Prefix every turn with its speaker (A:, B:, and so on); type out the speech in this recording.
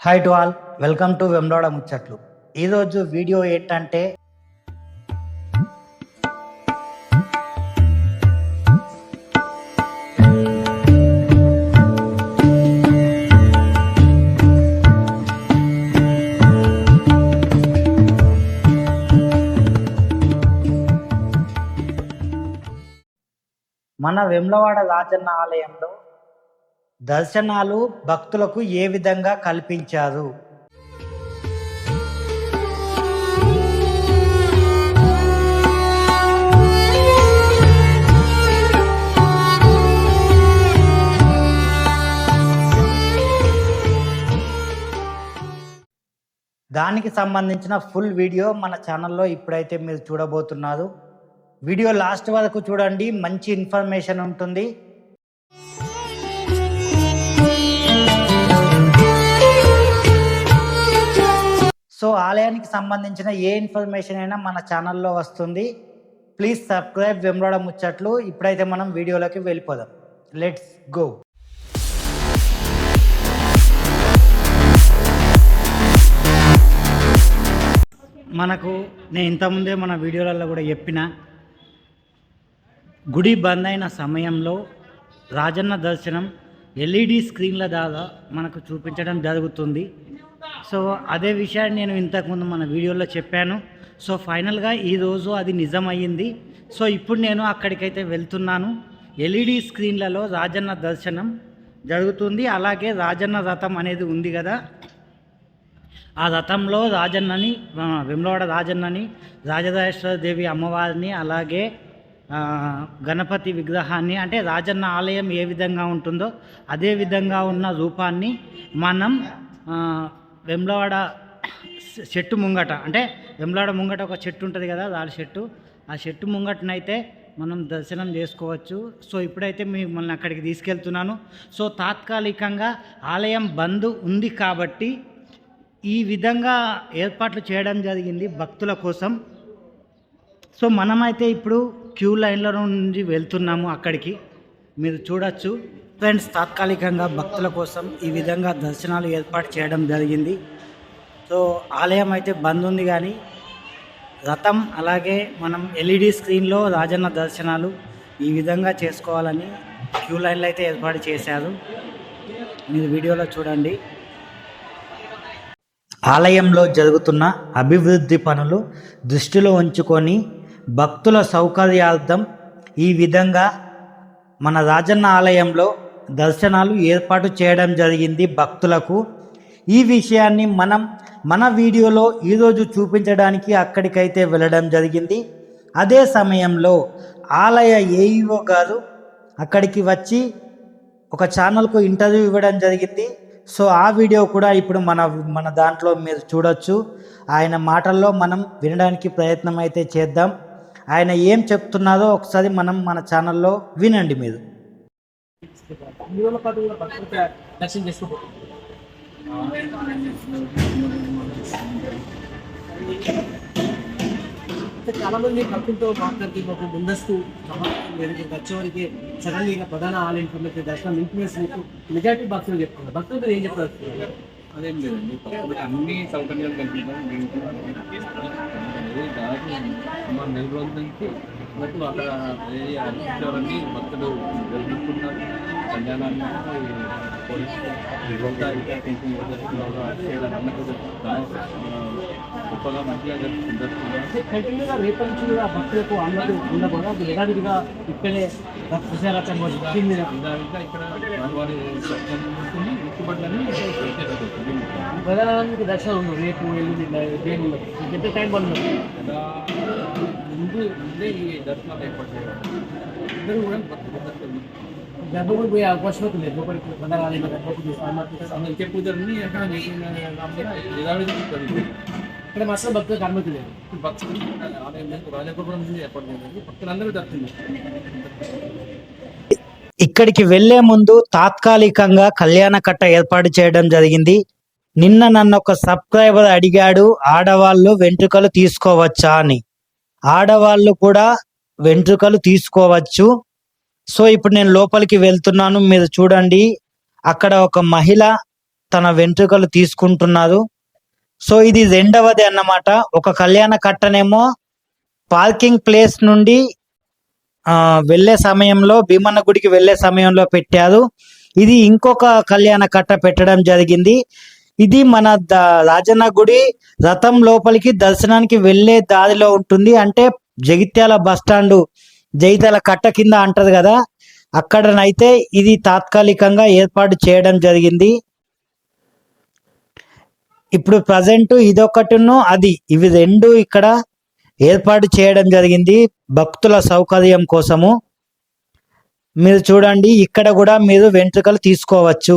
A: Hi to all welcome to Vemloda ముచ్చట్లు ఈరోజు video ఏంటంటే మన వెమ్లవాడ రాజన్న ఆలయంలో దర్శనాలు భక్తులకు ఏ విధంగా కల్పించారు? దానికి సంబంధించిన ఫుల్ వీడియో మన ఛానల్లో ఇప్పుడైతే మీరు చూడబోతున్నారు. వీడియో లాస్ట్ వరకు చూడండి మంచి ఇన్ఫర్మేషన్ ఉంటుంది. సో ఆలయానికి సంబంధించిన ఏ ఇన్ఫర్మేషన్ అయినా మన ఛానల్లో వస్తుంది. ప్లీజ్ సబ్స్క్రైబ్ వెంబడ ముచ్చట్లు. ఇప్పుడైతే మనం వీడియోలోకి వెళ్ళిపోదాం. Let's go. మనకు నేను ఇంతకుముందే మన వీడియోలలో కూడా చెప్పిన గుడి బంద్ అయిన సమయంలో రాజన్న దర్శనం ఎల్ఈడి స్క్రీన్ల ద్వారా మనకు చూపించడం జరుగుతుంది. సో అదే విషయాన్ని నేను ఇంతకుముందు మన వీడియోలో చెప్పాను. సో ఫైనల్గా ఈరోజు అది నిజమయ్యింది. సో ఇప్పుడు నేను అక్కడికైతే వెళ్తున్నాను. ఎల్ఈడి స్క్రీన్లలో రాజన్న దర్శనం జరుగుతుంది. అలాగే రాజన్న రథం అనేది ఉంది కదా. ఆ రథంలో రాజన్నని వెమ్లవాడ రాజన్నని రాజరాజేశ్వర దేవి అమ్మవారిని అలాగే గణపతి విగ్రహాన్ని అంటే రాజన్న ఆలయం ఏ విధంగా ఉంటుందో అదే విధంగా ఉన్న రూపాన్ని మనం వెమ్లవాడ చెట్టు ముంగట అంటే వెమ్లవాడ ముంగట ఒక చెట్టు ఉంటుంది కదా రాళ్ళ చెట్టు. ఆ చెట్టు ముంగటనైతే మనం దర్శనం చేసుకోవచ్చు. సో ఇప్పుడైతే మిమ్మల్ని అక్కడికి తీసుకెళ్తున్నాను. సో తాత్కాలికంగా ఆలయం బంద్ ఉంది కాబట్టి ఈ విధంగా ఏర్పాట్లు చేయడం జరిగింది భక్తుల కోసం. సో మనమైతే ఇప్పుడు క్యూ లైన్లో నుండి వెళ్తున్నాము అక్కడికి. మీరు చూడొచ్చు. ఫ్రెండ్స్ తాత్కాలికంగా భక్తుల కోసం ఈ విధంగా దర్శనాలు ఏర్పాటు చేయడం జరిగింది. సో ఆలయం అయితే బంద్ ఉంది కానీ రథం అలాగే మనం ఎల్ఈడి స్క్రీన్లో రాజన్న దర్శనాలు ఈ విధంగా చేసుకోవాలని క్యూ లైన్లు అయితే ఏర్పాటు చేశారు. మీరు వీడియోలో చూడండి. ఆలయంలో జరుగుతున్న అభివృద్ధి పనులు దృష్టిలో ఉంచుకొని భక్తుల సౌకర్యార్థం ఈ విధంగా మన రాజన్న ఆలయంలో దర్శనాలు ఏర్పాటు చేయడం జరిగింది భక్తులకు. ఈ విషయాన్ని మనం మన వీడియోలో ఈరోజు చూపించడానికి అక్కడికైతే వెళ్ళడం జరిగింది. అదే సమయంలో ఆలయ ఏఈఓ గారు అక్కడికి వచ్చి ఒక ఛానల్కు ఇంటర్వ్యూ ఇవ్వడం జరిగింది. సో ఆ వీడియో కూడా ఇప్పుడు మన మన దాంట్లో మీరు చూడొచ్చు. ఆయన మాటల్లో మనం వినడానికి ప్రయత్నం అయితే చేద్దాం. ఆయన ఏం చెప్తున్నారో ఒకసారి మనం మన ఛానల్లో వినండి మీరు.
B: అన్ని రోజుల చాలా మంది భక్తులతో మాట్లాడితే మాకు ముందస్తు సమాచారం లేదు ఇక్కడికి ఇక ప్రధాన ఆలయం కమిటీ దర్శనం ఇన్ఫ్లుయెన్స్ మెజార్టీ భక్తులు చెప్తున్నారు భక్తులు మీరు ఏం చెప్తారు
C: అదేం లేదండి అన్ని సౌకర్యాలు కల్పించాం దీనికి అనేది దాదాపు సుమారు భక్తులు అక్కడ అన్ని భక్తులు జరుపుకుంటున్నారు కళ్యాణాన్ని అన్నట్టు గొప్పగా మంచిగా జరుపుకుంటున్నారు
B: కంటిన్యూగా రేపటి నుంచి కూడా భక్తులకు అనుమతి ఉండకూడదు. అది యథావిధిగా ఇక్కడే
C: ఇంకా ఇక్కడ ముక్కుబడులన్నీ
B: ప్రధానానికి దర్శనం రేపు ఎల్లుండి ఎంత టైం పడుతుంది?
C: ముందు ముందే ఈ దర్శనాలు ఏర్పాటు చేయాలి అందరూ కూడా భక్తులు.
B: గర్భగుడి పోయే అవకాశం గర్భగుడి
C: పూజలన్నీ
B: ఇక్కడ మాత్రం భక్తులకు అనుమతి లేదు.
C: భక్తులు ఆలయం లేదు రాజగోపురం నుంచి ఏర్పాటు చేయాలి. భక్తులందరూ దర్శనం.
A: ఇక్కడికి వెళ్ళే ముందు తాత్కాలికంగా కళ్యాణ కట్ట ఏర్పాటు చేయడం జరిగింది. నిన్న నన్ను ఒక సబ్స్క్రైబర్ అడిగాడు ఆడవాళ్ళు వెంట్రుకలు తీసుకోవచ్చా అని. ఆడవాళ్ళు కూడా వెంట్రుకలు తీసుకోవచ్చు. సో ఇప్పుడు నేను లోపలికి వెళ్తున్నాను. మీరు చూడండి. అక్కడ ఒక మహిళ తన వెంట్రుకలు తీసుకుంటున్నారు సో ఇది రెండవది అన్నమాట. ఒక కళ్యాణ కట్టనేమో పార్కింగ్ ప్లేస్ నుండి వెళ్ళే సమయంలో భీమన్న గుడికి వెళ్ళే సమయంలో పెట్టారు. ఇది ఇంకొక కళ్యాణ కట్ట పెట్టడం జరిగింది. ఇది మన ద రాజన్న గుడి. రథం లోపలికి దర్శనానికి వెళ్ళే దారిలో ఉంటుంది. అంటే జగిత్యాల బస్ జగిత్యాల కట్ట కింద అంటారు కదా. అక్కడనైతే ఇది తాత్కాలికంగా ఏర్పాటు చేయడం జరిగింది. ఇప్పుడు ప్రజెంట్ ఇదొకటిను అది ఇవి రెండు ఇక్కడ ఏర్పాటు చేయడం జరిగింది భక్తుల సౌకర్యం కోసము. మీరు చూడండి ఇక్కడ కూడా మీరు వెంట్రుకలు తీసుకోవచ్చు.